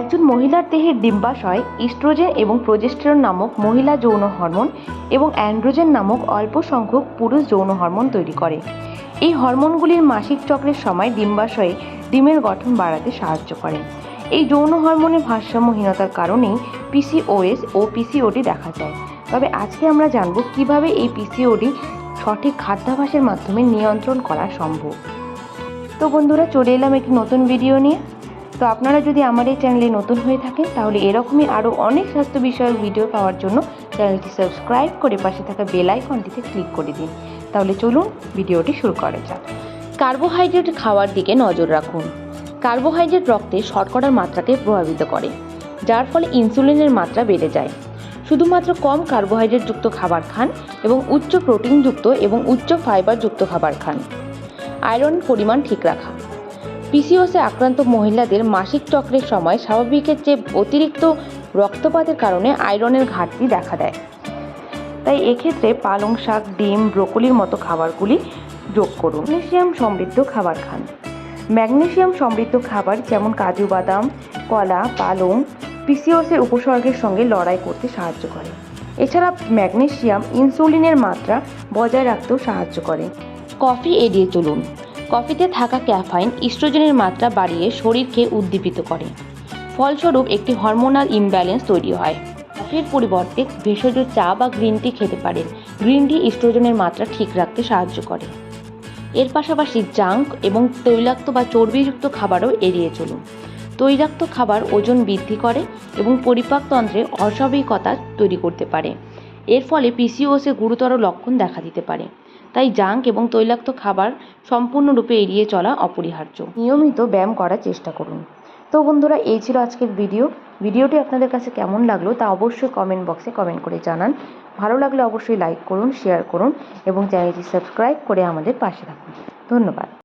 একজন মহিলার দেহের ডিম্বাশয় ইস্ট্রোজেন এবং প্রোজেস্টেরন নামক মহিলা যৌন হরমোন এবং অ্যান্ড্রোজেন নামক অল্প সংখ্যক পুরুষ যৌন হরমোন তৈরি করে। এই হরমোনগুলির মাসিক চক্রের সময় ডিম্বাশয়ে ডিমের গঠন বাড়াতে সাহায্য করে। এই যৌন হরমোনের ভারসাম্যহীনতার কারণেই পিসিওএস ও পিসিওডি দেখা যায়। তবে আজকে আমরা জানব কীভাবে এই পিসিওডি সঠিক খাদ্যাভ্যাসের মাধ্যমে নিয়ন্ত্রণ করা সম্ভব। তো বন্ধুরা, চলে এলাম একটি নতুন ভিডিও নিয়ে। তো আপনারা যদি আমার এই চ্যানেলে নতুন হয়ে থাকেন, তাহলে এরকমই আরও অনেক স্বাস্থ্য বিষয়ক ভিডিও পাওয়ার জন্য চ্যানেলটি সাবস্ক্রাইব করে পাশে থাকা বেল আইকনটিতে ক্লিক করে দিন। তাহলে চলুন ভিডিওটি শুরু করা যাক। কার্বোহাইড্রেট খাওয়ার দিকে নজর রাখুন। কার্বোহাইড্রেট রক্তে শর্করার মাত্রাকে প্রভাবিত করে, যার ফলে ইনসুলিনের মাত্রা বেড়ে যায়। শুধুমাত্র কম কার্বোহাইড্রেটযুক্ত খাবার খান এবং উচ্চ প্রোটিনযুক্ত এবং উচ্চ ফাইবারযুক্ত খাবার খান। আয়রন পরিমাণ ঠিক রাখা। পিসিওসে আক্রান্ত মহিলাদের মাসিক চক্রের সময় স্বাভাবিকের চেয়ে অতিরিক্ত রক্তপাতের কারণে আয়রনের ঘাটতি দেখা দেয়। তাই এক্ষেত্রে পালং শাক, ডিম, ব্রোকলির মতো খাবারগুলি যোগ করুন। ম্যাগনেসিয়াম সমৃদ্ধ খাবার খান। ম্যাগনেশিয়াম সমৃদ্ধ খাবার যেমন কাজু বাদাম, কলা, পালং পিসিওসের উপসর্গের সঙ্গে লড়াই করতে সাহায্য করে। এছাড়া ম্যাগনেশিয়াম ইনসুলিনের মাত্রা বজায় রাখতেও সাহায্য করে। কফি এড়িয়ে চলুন। কফিতে থাকা ক্যাফাইন ইস্ট্রোজেনের মাত্রা বাড়িয়ে শরীরকে উদ্দীপিত করে। ফলস্বরূপ, একটি হরমোনাল ইমব্যালেন্স তৈরি হয়। কফির পরিবর্তে ভেষজ চা বা গ্রিন টি খেতে পারেন। গ্রিন টি ইস্ট্রোজেনের মাত্রা ঠিক রাখতে সাহায্য করে। এর পাশাপাশি জাঙ্ক এবং তৈলাক্ত বা চর্বিযুক্ত খাবারও এড়িয়ে চলুন। তৈলাক্ত খাবার ওজন বৃদ্ধি করে এবং পরিপাকতন্ত্রে অস্বাভাবিকতা তৈরি করতে পারে। এর ফলে পিসিওসে গুরুতর লক্ষণ দেখা দিতে পারে। তাই জাঙ্ক এবং তৈলাক্ত খাবার সম্পূর্ণরূপে এড়িয়ে চলা অপরিহার্য। নিয়মিত ব্যায়াম করার চেষ্টা করুন। তো বন্ধুরা, এই ছিল আজকের ভিডিও। ভিডিওটি আপনাদের কাছে কেমন লাগল তা অবশ্যই কমেন্ট বক্সে কমেন্ট করে জানান। ভালো লাগলে অবশ্যই লাইক করুন শেয়ার করুন এবং চ্যানেলটি সাবস্ক্রাইব করে আমাদের পাশে থাকুন। ধন্যবাদ।